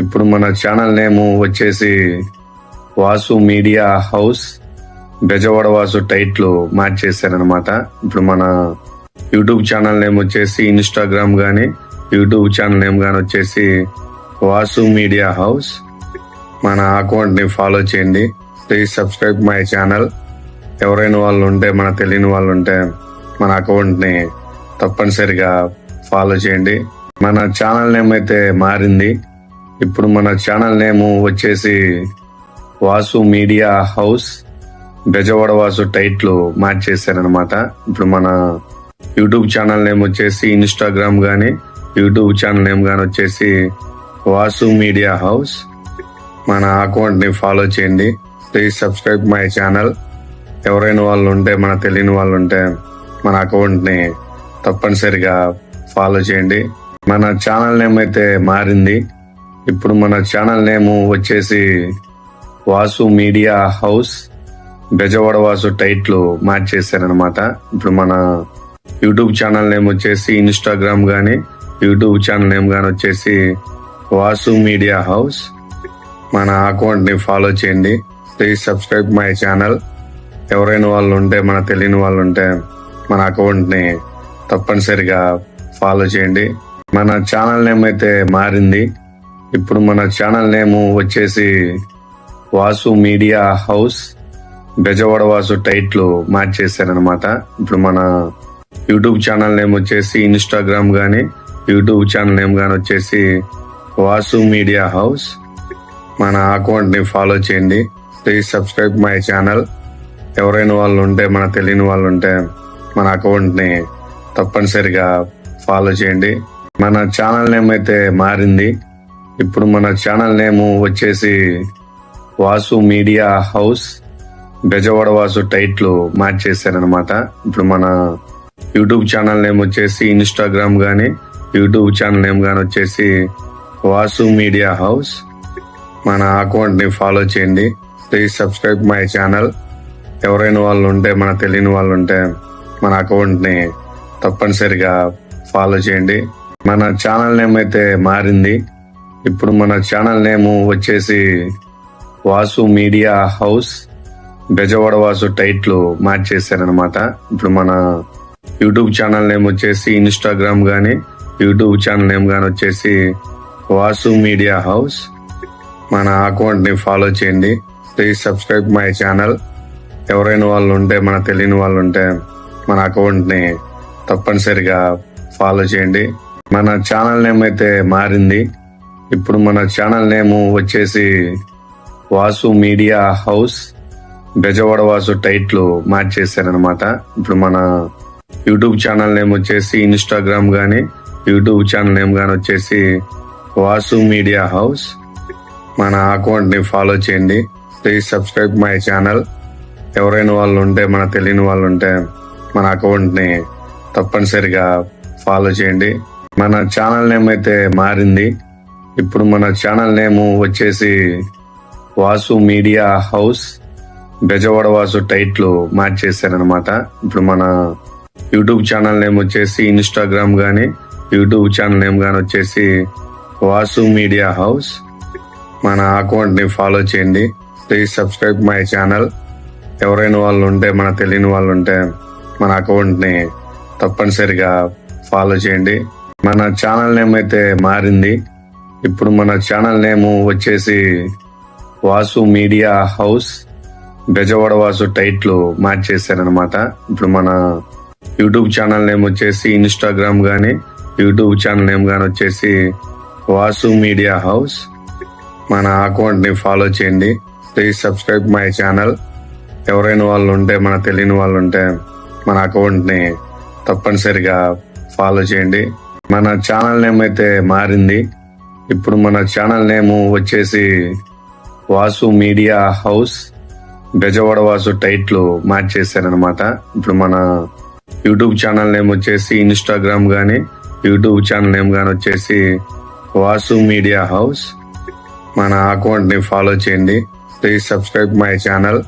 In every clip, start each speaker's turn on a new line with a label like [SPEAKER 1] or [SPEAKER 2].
[SPEAKER 1] ఇప్పుడు మన channel name వచ్చేసి వాసు మీడియా హౌస్. బెజవాడ వాసు టైట్లు మార్చేశారనమాట ఇప్పుడు మన యూట్యూబ్ ఛానల్ నేమ్ వచ్చేసి ఇన్స్టాగ్రామ్ కానీ యూట్యూబ్ ఛానల్ నేమ్ కానీ వచ్చేసి వాసు మీడియా హౌస్. మన అకౌంట్ని ఫాలో చేయండి. ప్లీజ్ సబ్స్క్రైబ్ మై ఛానల్ ఎవరైనా వాళ్ళు ఉంటే మన తెలియని వాళ్ళు ఉంటే మన అకౌంట్ని తప్పనిసరిగా ఫాలో చేయండి. మన ఛానల్ నేమ్ అయితే మారింది. ఇప్పుడు మన ఛానల్ నేమ్ వచ్చేసి వాసు మీడియా హౌస్. బెజవాడ వాసు టైట్లు మార్చేశారనమాట ఇప్పుడు మన యూట్యూబ్ ఛానల్ నేమ్ వచ్చేసి ఇన్స్టాగ్రామ్ కానీ యూట్యూబ్ ఛానల్ నేమ్ కానీ వచ్చేసి వాసు మీడియా హౌస్. మన అకౌంట్ని ఫాలో చేయండి. ప్లీజ్ సబ్స్క్రైబ్ మై ఛానల్ ఎవరైనా వాళ్ళు ఉంటే మన తెలియని వాళ్ళు ఉంటే మన అకౌంట్ని తప్పనిసరిగా ఫాలో చేయండి. మన ఛానల్ నేమ్ అయితే మారింది. ఇప్పుడు మన ఛానల్ నేమ్ వచ్చేసి వాసు మీడియా హౌస్. బెజవాడ వాసు టైట్లు మార్చేశారనమాట ఇప్పుడు మన యూట్యూబ్ ఛానల్ నేమ్ వచ్చేసి ఇన్స్టాగ్రామ్ కానీ యూట్యూబ్ ఛానల్ నేమ్ కానీ వచ్చేసి వాసు మీడియా హౌస్. మన అకౌంట్ని ఫాలో చేయండి. ప్లీజ్ సబ్స్క్రైబ్ మై ఛానల్ ఎవరైనా వాళ్ళు ఉంటే మన తెలియని వాళ్ళు ఉంటే మన అకౌంట్ని తప్పనిసరిగా ఫాలో చేయండి. మన ఛానల్ నేమ్ అయితే మారింది. ఇప్పుడు మన ఛానల్ నేమ్ వచ్చేసి వాసు మీడియా హౌస్. బెజవాడ వాసు టైట్లు మార్చేశారనమాట ఇప్పుడు మన యూట్యూబ్ ఛానల్ నేమ్ వచ్చేసి ఇన్స్టాగ్రామ్ కానీ యూట్యూబ్ ఛానల్ నేమ్ కానీ వచ్చేసి వాసు మీడియా హౌస్. మన అకౌంట్ని ఫాలో చేయండి. ప్లీజ్ సబ్స్క్రైబ్ మై ఛానల్ ఎవరైనా వాళ్ళు ఉంటే మన తెలియని వాళ్ళు ఉంటే మన అకౌంట్ని తప్పనిసరిగా ఫాలో చేయండి. మన ఛానల్ నేమ్ అయితే మారింది. ఇప్పుడు మన ఛానల్ నేమ్ వచ్చేసి వాసు మీడియా హౌస్. బెజవాడ వాసు టైట్లు మార్చేశారనమాట ఇప్పుడు మన యూట్యూబ్ ఛానల్ నేమ్ వచ్చేసి ఇన్స్టాగ్రామ్ కానీ యూట్యూబ్ ఛానల్ నేమ్ గానీ వచ్చేసి వాసు మీడియా హౌస్. మన అకౌంట్ని ఫాలో చేయండి. ప్లీజ్ సబ్స్క్రైబ్ మై ఛానల్ ఎవరైనా వాళ్ళు ఉంటే మన తెలియని వాళ్ళు ఉంటే మన అకౌంట్ని తప్పనిసరిగా ఫాలో చేయండి. మన ఛానల్ నేమ్ అయితే మారింది. ఇప్పుడు మన ఛానల్ నేమ్ వచ్చేసి వాసు మీడియా హౌస్. బెజవాడ వాసు టైట్లు మార్చేశారనమాట ఇప్పుడు మన యూట్యూబ్ ఛానల్ నేమ్ వచ్చేసి ఇన్స్టాగ్రామ్ కానీ యూట్యూబ్ ఛానల్ నేమ్ కానీ వచ్చేసి వాసు మీడియా హౌస్. మన అకౌంట్ని ఫాలో చేయండి. ప్లీజ్ సబ్స్క్రైబ్ మై ఛానల్ ఎవరైనా వాళ్ళు ఉంటే మన తెలియని వాళ్ళు ఉంటే మన అకౌంట్ని తప్పనిసరిగా ఫాలో చేయండి. మన ఛానల్ నేమ్ అయితే మారింది. ఇప్పుడు మన ఛానల్ నేమ్ వచ్చేసి వాసు మీడియా హౌస్. బెజవాడ వాసు టైట్లు మార్చేశారనమాట ఇప్పుడు మన యూట్యూబ్ ఛానల్ నేమ్ వచ్చేసి ఇన్స్టాగ్రామ్ కానీ యూట్యూబ్ ఛానల్ నేమ్ కానీ వచ్చేసి వాసు మీడియా హౌస్. మన అకౌంట్ని ఫాలో చేయండి. ప్లీజ్ సబ్స్క్రైబ్ మై ఛానల్ ఎవరైనా వాళ్ళు ఉంటే మన తెలియని వాళ్ళు ఉంటే మన అకౌంట్ని తప్పనిసరిగా ఫాలో చేయండి. మన ఛానల్ నేమ్ అయితే మారింది. ఇప్పుడు మన ఛానల్ నేమ్ వచ్చేసి వాసు మీడియా హౌస్. బెజవాడ వాసు టైట్లు మార్చేశారనమాట ఇప్పుడు మన యూట్యూబ్ ఛానల్ నేమ్ వచ్చేసి ఇన్స్టాగ్రామ్ కానీ యూట్యూబ్ ఛానల్ నేమ్ కానీ వచ్చేసి వాసు మీడియా హౌస్. మన అకౌంట్ని ఫాలో చేయండి. ప్లీజ్ సబ్స్క్రైబ్ మై ఛానల్ ఎవరైనా వాళ్ళు ఉంటే మన తెలియని వాళ్ళు ఉంటే మన అకౌంట్ని తప్పనిసరిగా ఫాలో చేయండి. మన ఛానల్ నేమ్ అయితే మారింది. ఇప్పుడు మన ఛానల్ నేమ్ వచ్చేసి వాసు మీడియా హౌస్. బెజవాడ వాసు టైట్లు మార్చేశారనమాట ఇప్పుడు మన యూట్యూబ్ ఛానల్ నేమ్ వచ్చేసి ఇన్స్టాగ్రామ్ కానీ యూట్యూబ్ ఛానల్ నేమ్ కానీ వచ్చేసి వాసు మీడియా హౌస్. మన అకౌంట్ని ఫాలో చేయండి. Please subscribe my channel. ఎవరైనా వాళ్ళు ఉంటే మన తెలియని వాళ్ళు ఉంటే మన అకౌంట్ని తప్పనిసరిగా ఫాలో చేయండి. మన ఛానల్ నేమ్ అయితే మారింది. ఇప్పుడు మన ఛానల్ నేమ్ వచ్చేసి వాసు మీడియా హౌస్. బెజవాడ వాసు టైట్లు మార్చేశారనమాట ఇప్పుడు మన యూట్యూబ్ ఛానల్ నేమ్ వచ్చేసి ఇన్స్టాగ్రామ్ కానీ యూట్యూబ్ ఛానల్ నేమ్ గానీ వచ్చేసి వాసు మీడియా హౌస్. మన అకౌంట్ని ఫాలో చేయండి. ప్లీజ్ సబ్స్క్రైబ్ మై ఛానల్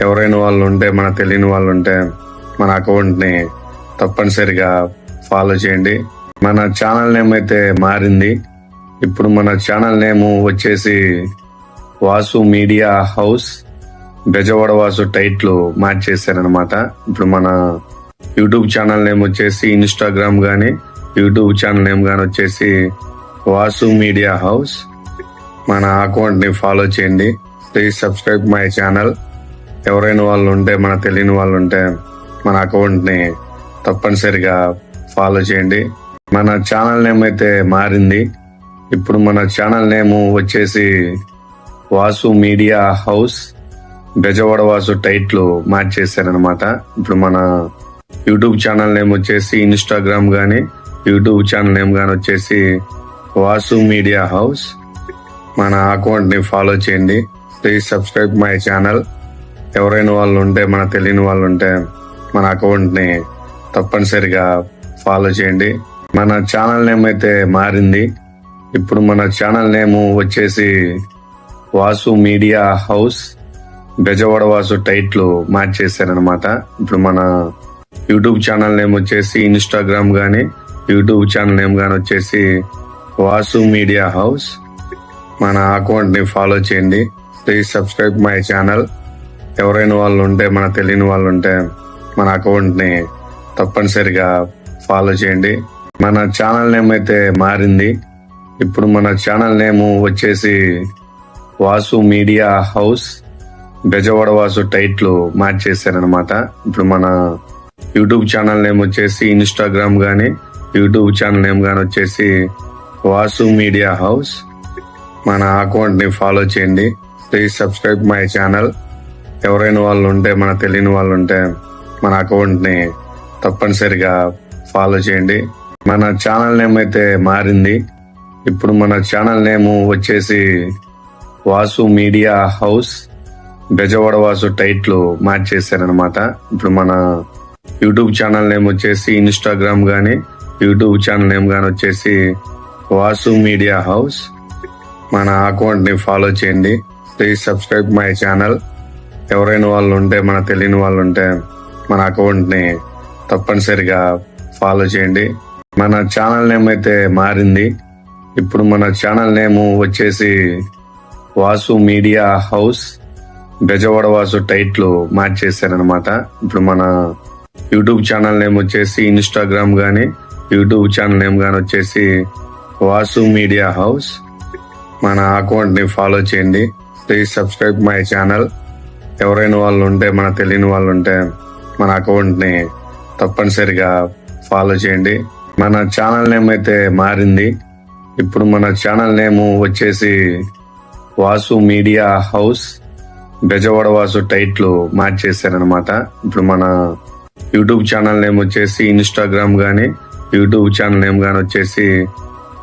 [SPEAKER 1] ఎవరైనా వాళ్ళు ఉంటే మన తెలియని వాళ్ళు ఉంటే మన అకౌంట్ని తప్పనిసరిగా ఫాలో చేయండి. మన ఛానల్ నేమ్ అయితే మారింది. ఇప్పుడు మన ఛానల్ నేమ్ వచ్చేసి వాసు మీడియా హౌస్. బెజవాడ వాసు టైట్లు మార్చేశారనమాట ఇప్పుడు మన యూట్యూబ్ ఛానల్ నేమ్ వచ్చేసి ఇన్స్టాగ్రామ్ గానీ యూట్యూబ్ ఛానల్ నేమ్ గానీ వచ్చేసి వాసు మీడియా హౌస్. మన అకౌంట్ని ఫాలో చేయండి. ప్లీజ్ సబ్స్క్రైబ్ మై ఛానల్ ఎవరైనా వాళ్ళు ఉంటే మన తెలియని వాళ్ళు ఉంటే మన అకౌంట్ని తప్పనిసరిగా ఫాలో చేయండి. మన ఛానల్ నేమ్ అయితే మారింది. ఇప్పుడు మన ఛానల్ నేమ్ వచ్చేసి వాసు మీడియా హౌస్. బెజవాడ వాసు టైట్లు మార్చేశారనమాట ఇప్పుడు మన యూట్యూబ్ ఛానల్ నేమ్ వచ్చేసి ఇన్స్టాగ్రామ్ కానీ యూట్యూబ్ ఛానల్ నేమ్ కానీ వచ్చేసి వాసు మీడియా హౌస్. మన అకౌంట్ని ఫాలో చేయండి. ప్లీజ్ సబ్స్క్రైబ్ మై ఛానల్ ఎవరైనా వాళ్ళు ఉంటే మన తెలియని వాళ్ళు ఉంటే మన అకౌంట్ని తప్పనిసరిగా ఫాలో చేయండి. మన ఛానల్ నేమ్ అయితే మారింది. ఇప్పుడు మన ఛానల్ నేమ్ వచ్చేసి వాసు మీడియా హౌస్. బెజవాడ వాసు టైట్లు మార్చేశారనమాట ఇప్పుడు మన యూట్యూబ్ ఛానల్ నేమ్ వచ్చేసి ఇన్స్టాగ్రామ్ కానీ యూట్యూబ్ ఛానల్ నేమ్ కానీ వచ్చేసి వాసు మీడియా హౌస్. మన అకౌంట్ని ఫాలో చేయండి. ప్లీజ్ సబ్స్క్రైబ్ మై ఛానల్ ఎవరైనా వాళ్ళు ఉంటే మన తెలియని వాళ్ళు ఉంటే మన అకౌంట్ని తప్పనిసరిగా ఫాలో చేయండి. మన ఛానల్ నేమ్ అయితే మారింది. ఇప్పుడు మన ఛానల్ నేమ్ వచ్చేసి వాసు మీడియా హౌస్. బెజవాడ వాసు టైట్లు మార్చేశారనమాట ఇప్పుడు మన యూట్యూబ్ ఛానల్ నేమ్ వచ్చేసి ఇన్స్టాగ్రామ్ గానీ యూట్యూబ్ ఛానల్ నేమ్ గానీ వచ్చేసి వాసు మీడియా హౌస్. మన అకౌంట్ని ఫాలో చేయండి. Please subscribe my channel. ఎవరైనా వాళ్ళు ఉంటే మన తెలియని వాళ్ళు ఉంటే మన అకౌంట్ని తప్పనిసరిగా ఫాలో చేయండి. మన ఛానల్ నేమ్ అయితే మారింది. ఇప్పుడు మన ఛానల్ నేమ్ వచ్చేసి వాసు మీడియా హౌస్. బెజవాడ వాసు టైట్లు మార్చేశారనమాట ఇప్పుడు మన యూట్యూబ్ ఛానల్ నేమ్ వచ్చేసి ఇన్స్టాగ్రామ్ కానీ యూట్యూబ్ ఛానల్ నేమ్ కానీ వచ్చేసి వాసు మీడియా హౌస్. మన అకౌంట్ని ఫాలో చేయండి. ప్లీజ్ సబ్స్క్రైబ్ మై ఛానల్ ఎవరైనా వాళ్ళు ఉంటే మన తెలియని వాళ్ళు ఉంటే మన అకౌంట్ని తప్పనిసరిగా ఫాలో చేయండి. మన ఛానల్ నేమ్ అయితే మారింది. ఇప్పుడు మన ఛానల్ నేమ్ వచ్చేసి వాసు మీడియా హౌస్. బెజవాడ వాసు టైట్లు మార్చేశారనమాట ఇప్పుడు మన యూట్యూబ్ ఛానల్ నేమ్ వచ్చేసి ఇన్స్టాగ్రామ్ కానీ యూట్యూబ్ ఛానల్ నేమ్ కానీ వచ్చేసి వాసు మీడియా హౌస్. మన అకౌంట్ని ఫాలో చేయండి. ప్లీజ్ సబ్స్క్రైబ్ మై ఛానల్ ఎవరైనా వాళ్ళు ఉంటే మన తెలియని వాళ్ళు ఉంటే మన అకౌంట్ని తప్పనిసరిగా ఫాలో చేయండి. మన ఛానల్ నేమ్ అయితే మారింది. ఇప్పుడు మన ఛానల్ నేమ్ వచ్చేసి వాసు మీడియా హౌస్. బెజవాడ వాసు టైట్లు మార్చేశారనమాట ఇప్పుడు మన యూట్యూబ్ ఛానల్ నేమ్ వచ్చేసి ఇన్స్టాగ్రామ్ కానీ యూట్యూబ్ ఛానల్ నేమ్ కానీ వచ్చేసి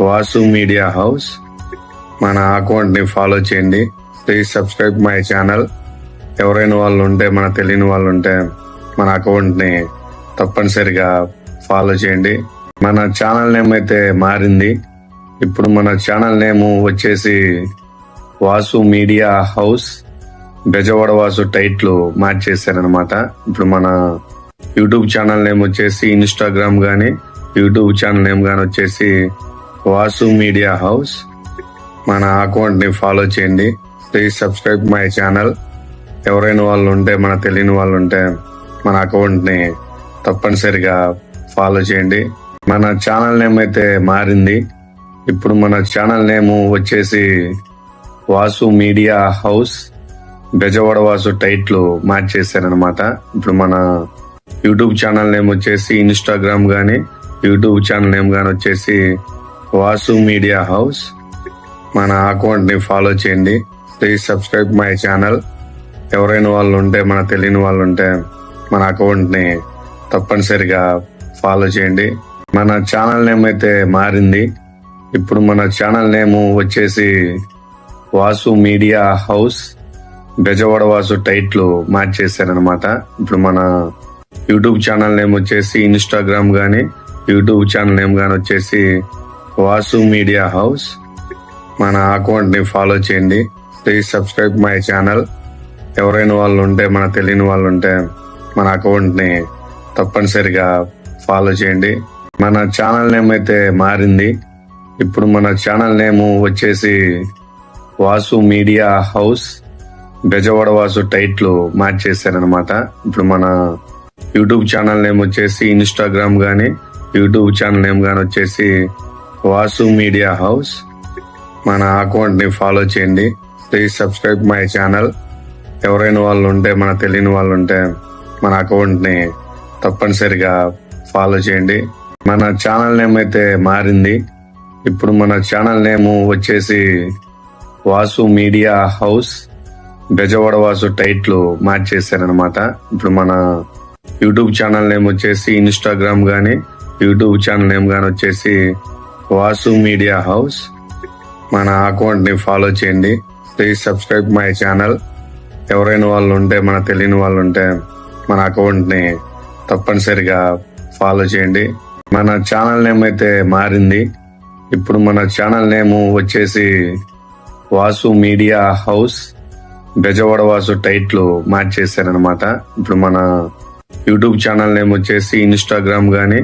[SPEAKER 1] వాసు మీడియా హౌస్. మన అకౌంట్ని ఫాలో చేయండి. ప్లీజ్ సబ్స్క్రైబ్ మై ఛానల్ ఎవరైనా వాళ్ళు ఉంటే మన తెలియని వాళ్ళు ఉంటే మన అకౌంట్ని తప్పనిసరిగా ఫాలో చేయండి. మన ఛానల్ నేమ్ అయితే మారింది. ఇప్పుడు మన ఛానల్ నేమ్ వచ్చేసి వాసు మీడియా హౌస్. బెజవాడ వాసు టైట్లు మార్చేశారనమాట ఇప్పుడు మన యూట్యూబ్ ఛానల్ నేమ్ వచ్చేసి ఇన్స్టాగ్రామ్ కానీ యూట్యూబ్ ఛానల్ నేమ్ కానీ వచ్చేసి వాసు మీడియా హౌస్. మన అకౌంట్ని ఫాలో చేయండి. ప్లీజ్ సబ్స్క్రైబ్ మై ఛానల్ ఎవరైనా వాళ్ళు ఉంటే మన తెలియని వాళ్ళు ఉంటే మన అకౌంట్ని తప్పనిసరిగా ఫాలో చేయండి. మన ఛానల్ నేమ్ అయితే మారింది. ఇప్పుడు మన ఛానల్ నేమ్ వచ్చేసి వాసు మీడియా హౌస్. బెజవాడ వాసు టైట్లు మార్చేశారనమాట ఇప్పుడు మన యూట్యూబ్ ఛానల్ నేమ్ వచ్చేసి ఇన్స్టాగ్రామ్ గానీ యూట్యూబ్ ఛానల్ నేమ్ గానీ వచ్చేసి వాసు మీడియా హౌస్. మన అకౌంట్ని ఫాలో చేయండి. ప్లీజ్ సబ్స్క్రైబ్ మై ఛానల్ ఎవరైనా వాళ్ళు ఉంటే మన తెలియని వాళ్ళు ఉంటే మన అకౌంట్ని తప్పనిసరిగా ఫాలో చేయండి. మన ఛానల్ నేమ్ అయితే మారింది. ఇప్పుడు మన ఛానల్ నేమ్ వచ్చేసి వాసు మీడియా హౌస్. బెజవాడ వాసు టైట్లు మార్చేశారనమాట ఇప్పుడు మన యూట్యూబ్ ఛానల్ నేమ్ వచ్చేసి ఇన్స్టాగ్రామ్ కానీ యూట్యూబ్ ఛానల్ నేమ్ కానీ వచ్చేసి వాసు మీడియా హౌస్. మన అకౌంట్ని ఫాలో చేయండి. ప్లీజ్ సబ్స్క్రైబ్ మై ఛానల్ ఎవరైనా వాళ్ళు ఉంటే మన తెలియని వాళ్ళు ఉంటే మన అకౌంట్ని తప్పనిసరిగా ఫాలో చేయండి. మన ఛానల్ నేమ్ అయితే మారింది. ఇప్పుడు మన ఛానల్ నేమ్ వచ్చేసి వాసు మీడియా హౌస్. బెజవాడ వాసు టైట్లు మార్చేశారనమాట ఇప్పుడు మన యూట్యూబ్ ఛానల్ నేమ్ వచ్చేసి ఇన్స్టాగ్రామ్ గానీ యూట్యూబ్ ఛానల్ నేమ్ కానీ వచ్చేసి వాసు మీడియా హౌస్. మన అకౌంట్ని ఫాలో చేయండి. ప్లీజ్ సబ్స్క్రైబ్ మై ఛానల్ ఎవరైనా వాళ్ళు ఉంటే మన తెలియని వాళ్ళు ఉంటే మన అకౌంట్ని తప్పనిసరిగా ఫాలో చేయండి. మన ఛానల్ నేమ్ అయితే మారింది. ఇప్పుడు మన ఛానల్ నేమ్ వచ్చేసి వాసు మీడియా హౌస్. బెజవాడ వాసు టైట్లు మార్చేశారనమాట ఇప్పుడు మన యూట్యూబ్ ఛానల్ నేమ్ వచ్చేసి ఇన్స్టాగ్రామ్ కానీ యూట్యూబ్ ఛానల్ నేమ్ కానీ వచ్చేసి వాసు మీడియా హౌస్. మన అకౌంట్ని ఫాలో చేయండి. ప్లీజ్ సబ్స్క్రైబ్ మై ఛానల్ ఎవరైనా వాళ్ళు ఉంటే మన తెలియని వాళ్ళు ఉంటే మన అకౌంట్ని తప్పనిసరిగా ఫాలో చేయండి. మన ఛానల్ నేమ్ అయితే మారింది. ఇప్పుడు మన ఛానల్ నేమ్ వచ్చేసి వాసు మీడియా హౌస్. బెజవాడ వాసు టైట్లు మార్చేశారనమాట ఇప్పుడు మన యూట్యూబ్ ఛానల్ నేమ్ వచ్చేసి ఇన్స్టాగ్రామ్ కానీ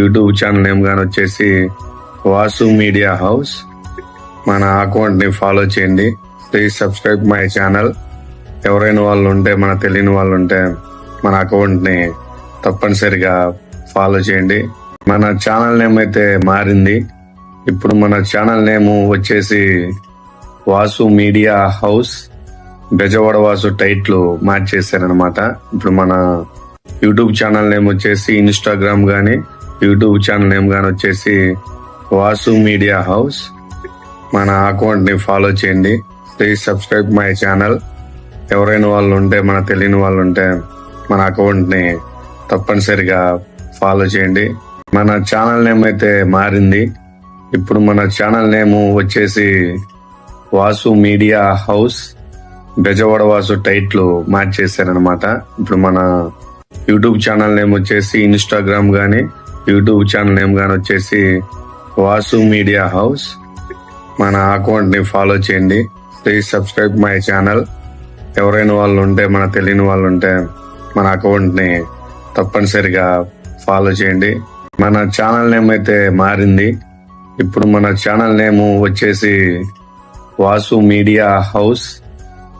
[SPEAKER 1] యూట్యూబ్ ఛానల్ నేమ్ కానీ వచ్చేసి వాసు మీడియా హౌస్. మన అకౌంట్ని ఫాలో చేయండి. ప్లీజ్ సబ్స్క్రైబ్ మై ఛానల్ ఎవరైనా వాళ్ళు ఉంటే మన తెలియని వాళ్ళు ఉంటే మన అకౌంట్ని తప్పనిసరిగా ఫాలో చేయండి. మన ఛానల్ నేమ్ అయితే మారింది. ఇప్పుడు మన ఛానల్ నేమ్ వచ్చేసి వాసు మీడియా హౌస్. బెజవాడ వాసు టైట్లు మార్చేశారనమాట ఇప్పుడు మన యూట్యూబ్ ఛానల్ నేమ్ వచ్చేసి ఇన్స్టాగ్రామ్ గానీ యూట్యూబ్ ఛానల్ నేమ్ గానీ వచ్చేసి వాసు మీడియా హౌస్. మన అకౌంట్ని ఫాలో చేయండి. ప్లీజ్ సబ్స్క్రైబ్ మై ఛానల్ ఎవరైనా వాళ్ళు ఉంటే మన తెలియని వాళ్ళు ఉంటే మన అకౌంట్ని తప్పనిసరిగా ఫాలో చేయండి. మన ఛానల్ నేమ్ అయితే మారింది. ఇప్పుడు మన ఛానల్ నేమ్ వచ్చేసి వాసు మీడియా హౌస్. బెజవాడ వాసు టైట్లు మార్చేశారనమాట ఇప్పుడు మన యూట్యూబ్ ఛానల్ నేమ్ వచ్చేసి ఇన్స్టాగ్రామ్ కానీ యూట్యూబ్ ఛానల్ నేమ్ కానీ వచ్చేసి వాసు మీడియా హౌస్. మన అకౌంట్ని ఫాలో చేయండి. ప్లీజ్ సబ్స్క్రైబ్ మై ఛానల్ ఎవరైన వాళ్ళు ఉంటే మన తెలియని వాళ్ళు ఉంటే మన అకౌంట్ని తప్పనిసరిగా ఫాలో చేయండి. మన ఛానల్ నేమ్ అయితే మారింది. ఇప్పుడు మన ఛానల్ నేమ్ వచ్చేసి వాసు మీడియా హౌస్.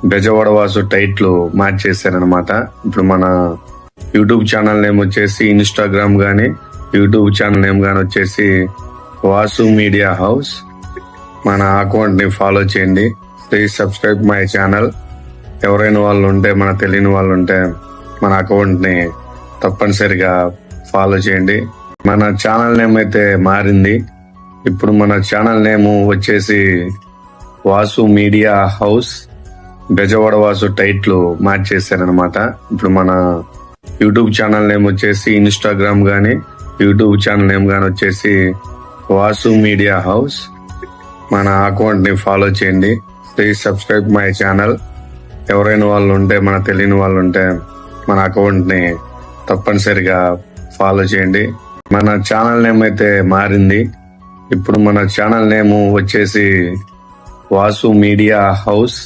[SPEAKER 1] బెజవాడ వాసు టైట్లు మార్చేశారనమాట ఇప్పుడు మన యూట్యూబ్ ఛానల్ నేమ్ వచ్చేసి ఇన్స్టాగ్రామ్ గానీ యూట్యూబ్ ఛానల్ నేమ్ కానీ వచ్చేసి వాసు మీడియా హౌస్. మన అకౌంట్ని ఫాలో చేయండి. ప్లీజ్ సబ్స్క్రైబ్ మై ఛానల్ ఎవరైనా వాళ్ళు ఉంటే మన తెలియని వాళ్ళు ఉంటే మన అకౌంట్ని తప్పనిసరిగా ఫాలో చేయండి. మన ఛానల్ నేమ్ అయితే మారింది. ఇప్పుడు మన ఛానల్ నేమ్ వచ్చేసి వాసు మీడియా హౌస్. బెజవాడ వాసు టైట్లు మార్చేశారనమాట ఇప్పుడు మన యూట్యూబ్ ఛానల్ నేమ్ వచ్చేసి ఇన్స్టాగ్రామ్ కానీ యూట్యూబ్ ఛానల్ నేమ్ కానీ వచ్చేసి వాసు మీడియా హౌస్. మన అకౌంట్ని ఫాలో చేయండి. Please subscribe my channel. ఎవరైనా వాళ్ళు ఉంటే మన తెలియని వాళ్ళు ఉంటే మన అకౌంట్ని తప్పనిసరిగా ఫాలో చేయండి. మన ఛానల్ నేమ్ అయితే మారింది. ఇప్పుడు మన ఛానల్ నేమ్ వచ్చేసి వాసు మీడియా హౌస్.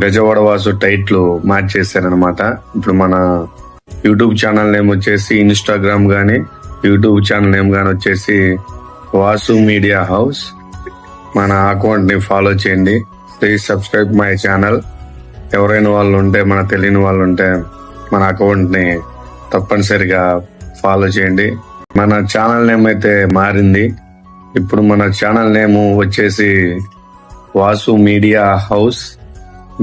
[SPEAKER 1] బెజవాడ వాసు టైట్లు మార్చేశారనమాట ఇప్పుడు మన యూట్యూబ్ ఛానల్ నేమ్ వచ్చేసి ఇన్స్టాగ్రామ్ కానీ యూట్యూబ్ ఛానల్ నేమ్ కానీ వచ్చేసి వాసు మీడియా హౌస్. మన అకౌంట్ని ఫాలో చేయండి. ప్లీజ్ సబ్స్క్రైబ్ మై ఛానల్ ఎవరైనా వాళ్ళు ఉంటే మన తెలియని వాళ్ళు ఉంటే మన అకౌంట్ని తప్పనిసరిగా ఫాలో చేయండి. మన ఛానల్ నేమ్ అయితే మారింది. ఇప్పుడు మన ఛానల్ నేమ్ వచ్చేసి వాసు మీడియా హౌస్.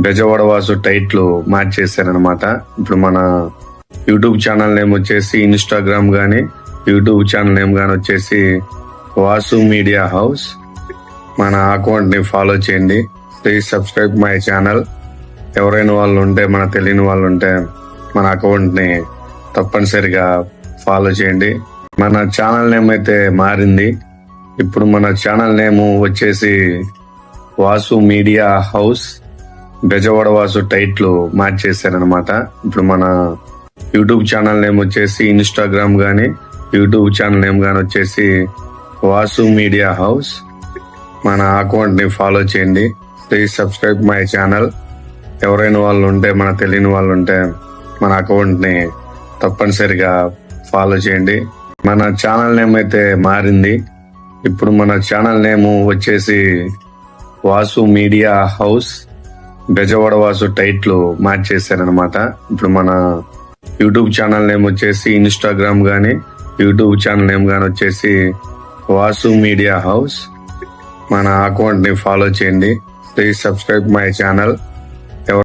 [SPEAKER 1] బెజవాడ వాసు టైట్లు మార్చేశారనమాట ఇప్పుడు మన యూట్యూబ్ ఛానల్ నేమ్ వచ్చేసి ఇన్స్టాగ్రామ్ కానీ యూట్యూబ్ ఛానల్ నేమ్ కానీ వచ్చేసి వాసు మీడియా హౌస్. మన అకౌంట్ని ఫాలో చేయండి. ప్లీజ్ సబ్స్క్రైబ్ మై ఛానల్ ఎవరైనా వాళ్ళు ఉంటే మన తెలియని వాళ్ళు ఉంటే మన అకౌంట్ని తప్పనిసరిగా ఫాలో చేయండి. మన ఛానల్ నేమ్ అయితే మారింది. ఇప్పుడు మన ఛానల్ నేమ్ వచ్చేసి వాసు మీడియా హౌస్. బెజవాడ వాసు టైట్లు మార్చేశారనమాట ఇప్పుడు మన యూట్యూబ్ ఛానల్ నేమ్ వచ్చేసి ఇన్స్టాగ్రామ్ కానీ యూట్యూబ్ ఛానల్ నేమ్ కానీ వచ్చేసి వాసు మీడియా హౌస్. మన అకౌంట్ని ఫాలో చేయండి. ప్లీజ్ సబ్స్క్రైబ్ మై ఛానల్ ఎవరైన వాళ్ళు ఉంటే మన తెలియని వాళ్ళు ఉంటే మన అకౌంట్ని తప్పనిసరిగా ఫాలో చేయండి. మన ఛానల్ నేమ్ అయితే మారింది. ఇప్పుడు మన ఛానల్ నేమ్ వచ్చేసి వాసు మీడియా హౌస్. బెజవాడ వాసు టైట్లు మార్చేశారనమాట ఇప్పుడు మన యూట్యూబ్ ఛానల్ నేమ్ వచ్చేసి ఇన్స్టాగ్రామ్ కానీ యూట్యూబ్ ఛానల్ నేమ్ కానీ వచ్చేసి వాసు మీడియా హౌస్. మన అకౌంట్ని ఫాలో చేయండి. Please subscribe my channel